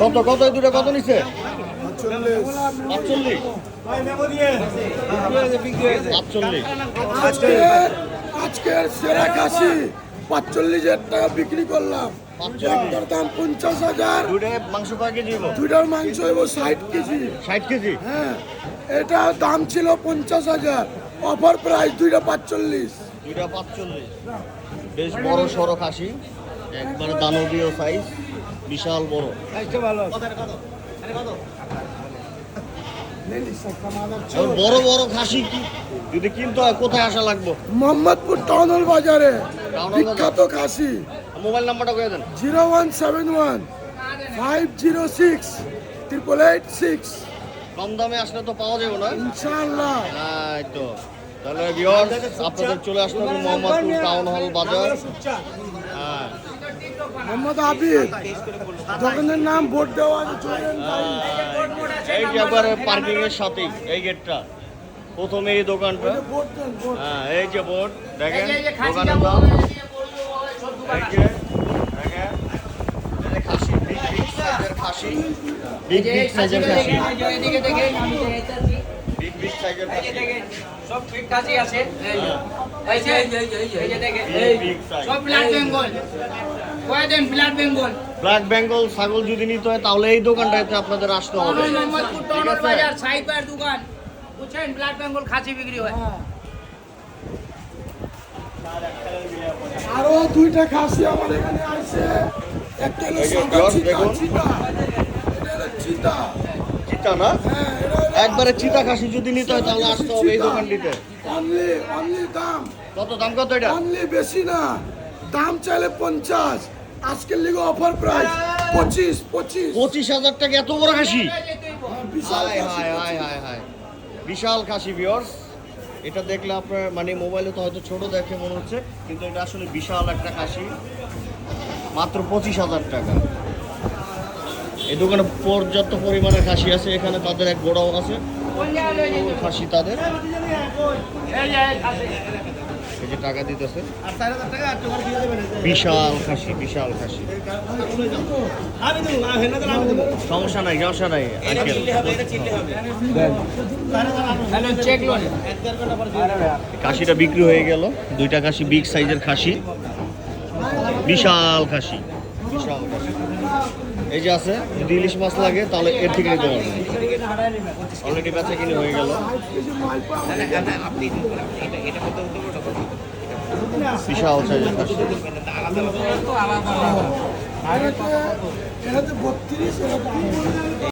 কত কত এই দুটো কত নিচ্ছে আজকের সেরা কাশি পাঁচচল্লিশ হাজার টাকা বিক্রি করলাম। একটার দাম পঞ্চাশ হাজার। মাংস মাংস হইব ষাট কেজি। ষাট কেজি? হ্যাঁ এটা দাম ছিল পঞ্চাশ হাজার। অফার প্রাইস দুইটা পাঁচচল্লিশ। দুইটা পাঁচচল্লিশ। বেশ বড় সড়ো খাসি একবারে দানবীয় সাইজ বিশাল বড়। আর বড় বড় খাসি কি? যদি কিনতে হয় কোথায় আসা লাগবে? মোহাম্মদপুর টাউন বাজারে বিখ্যাত খাসি। মোবাইল নাম্বারটা কয়ে দেন। Zero one seven one five zero six triple eight six. কম দামে আসলে তো পাওয়া যাবে না। ইনশাআল্লাহ। এই তো। তাহলে আপনাদের চলে আসতে হবে মোহাম্মদপুর টাউন হল বাজার হ্যাঁ মোহাম্মদ আবিদ দোকানের নাম বোর্ড দেওয়া এই যে একবারে পার্কিং এর সাথেই এই গেটটা প্রথমে এই দোকানটা হ্যাঁ এই যে বোর্ড দেখেন দোকানের দাম এই যে দেখেন এই যে খাসি বিগ বিগ সাইজের খাসি বিগ বিগ সাইজের খাসি সব ফিট কাছে আছে। এই যে এই এই দেখেন। সব ব্লাড বেঙ্গল কয় দেন ব্লাড বেঙ্গল ব্ল্যাক বেঙ্গল ছাগল যদি নিতে হয় তাহলে এই দোকানটাতে আপনাদের আসতে হবে। মোহাম্মদপুর ঠিক বাজার সাইবার দোকান। বুঝছেন? ব্লাড বেঙ্গল খাসি বিক্রি হয়। আরও দুইটা খাসি আমার এখানে আছে একটা হলো সাদা চিতা। চিতা এটা হলো চিতা না? একবারে চিতা খাসি যদি নিতে হয় তাহলে আসতে হবে এই দোকানটিতে। অনলি অনলি দাম। কত দাম কত এটা? অনলি বেশি না দাম চাইলে পঞ্চাশ। আজকের লিগে অফার প্রাইস পঁচিশ পঁচিশ। পঁচিশ হাজার টাকা এত বড় খাসি? হায় হায় হায় হায় হায় বিশাল খাসি বিয়র্স এটা দেখলে আপনার মানে মোবাইলে তো হয়তো ছোট দেখে মনে হচ্ছে কিন্তু এটা আসলে বিশাল একটা খাসি। মাত্র পঁচিশ হাজার টাকা। এই দোকানে পর্যাপ্ত পরিমাণে খাসি আছে এখানে তাদের এক গোডাউন আছে। খাসি তাদের। এই যে টাকা দিতেছে। বিশাল খাসি বিশাল খাসি। সমস্যা নাই সমস্যা নাই খাসিটা বিক্রি হয়ে গেল। দুইটা খাসি বিগ সাইজের খাসি। বিশাল খাসি বিশাল খাসি। এই যে আছে যদি ইলিশ মাছ লাগে তাহলে এর থেকে নিতে পারবেন। অলরেডি বেচা কিনে হয়ে গেল। এটাতে বত্রিশ